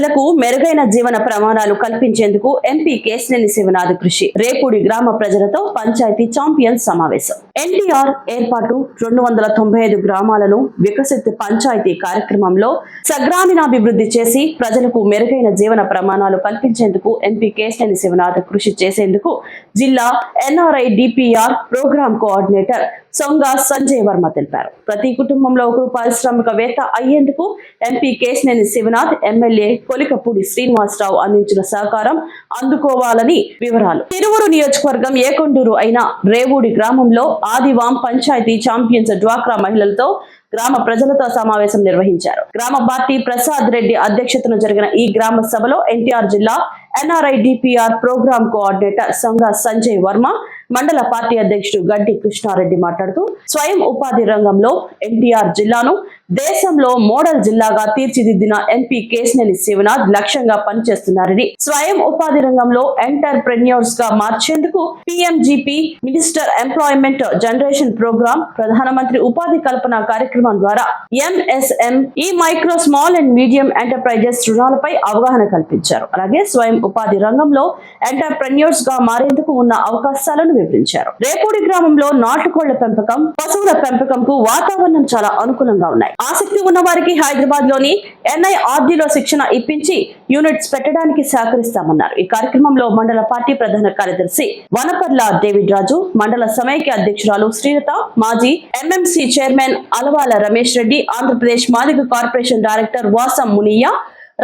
ప్రజలకు మెరుగైన జీవన ప్రమాణాలు కల్పించేందుకు ఎంపీ కేశినేని శివనాథ్ కృషి. రేపూడి గ్రామ ప్రజలతో పంచాయతీ ఛాంపియన్ సమావేశం. ఎన్డీఆర్ ఏర్పాటు రెండు వందల తొంభై ఐదు గ్రామాలను వికసిత్ పంచాయతీ కార్యక్రమంలో సగ్రామీణాభివృద్ధి చేసి ప్రజలకు మెరుగైన జీవన ప్రమాణాలు కల్పించేందుకు ఎంపీ కేశినేని శివనాథ్ కృషి చేసేందుకు జిల్లా NRI D P R program coordinator Songa Sanjay Varma తెలిపారు. ప్రతి కుటుంబంలో ఒకరు పారిశ్రామికవేత్త అయ్యేందుకు ఎంపీ కేశినేని శివనాథ్ ఎమ్మెల్యే కొలికపూడి శ్రీనివాసరావు అందించిన సహకారం అందుకోవాలని వివరాలు. తిరువురు నియోజకవర్గం ఏకొండూరు అయిన రేవూడి గ్రామంలో ఆదివాం పంచాయతీ ఛాంపియన్స్ డ్వాక్రా మహిళలతో గ్రామ ప్రజలతో సమావేశం నిర్వహించారు. గ్రామ పార్టీ ప్రసాద్ రెడ్డి అధ్యక్షతన జరిగిన ఈ గ్రామ సభలో ఎన్టీఆర్ జిల్లా ఎన్ఆర్ఐ డిపిఆర్ ప్రోగ్రామ్ కోఆర్డినేటర్ సంఘ సంజయ్ వర్మ మండల పార్టీ అధ్యక్షుడు గడ్డి కృష్ణారెడ్డి మాట్లాడుతూ స్వయం ఉపాధి రంగంలో ఎన్టీఆర్ జిల్లాను దేశంలో మోడల్ జిల్లాగా తీర్చిదిద్దిన ఎంపీ కేశినేని శివనాథ్ లక్ష్యంగా పనిచేస్తున్నారని. స్వయం ఉపాధి రంగంలో ఎంటర్ప్రెన్యూర్స్గా మార్చేందుకు P M G P minister employment generation program ప్రధానమంత్రి ఉపాధి కల్పన కార్యక్రమం ద్వారా M S M E micro small and medium enterprises రుణాలపై అవగాహన కల్పించారు. అలాగే స్వయం ఉపాధి రంగంలో ఎంటర్ప్రెన్యూర్స్గా మారేందుకు ఉన్న అవకాశాలను వివరించారు. రేపూడి గ్రామంలో నాటుకోళ్ళ పెంపకం పశువుల పెంపకంకు వాతావరణం చాలా అనుకూలంగా ఉన్నాయి. ఆసక్తి ఉన్న వారికి హైదరాబాద్లోని ఎన్ఐఆర్డీలో శిక్షణ ఇప్పించి యూనిట్స్ పెట్టడానికి సహకరిస్తామన్నారు. ఈ కార్యక్రమంలో మండల పార్టీ ప్రధాన కార్యదర్శి వనపర్ల డేవిడ్ రాజు మండల సమైక్య అధ్యక్షురాలు శ్రీలత మాజీ M M C chairman Alavala Ramesh Reddy Andhra Pradesh Madiga corporation director Vasam Muniya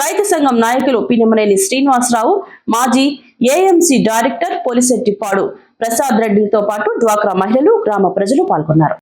రైతు సంఘం నాయకులు పినిమనేని శ్రీనివాసరావు మాజీ ఏఎంసీ డైరెక్టర్ పోలిశెట్టిపాడు ప్రసాద్ రెడ్డితో పాటు డ్వాక్రా మహిళలు గ్రామ ప్రజలు పాల్గొన్నారు.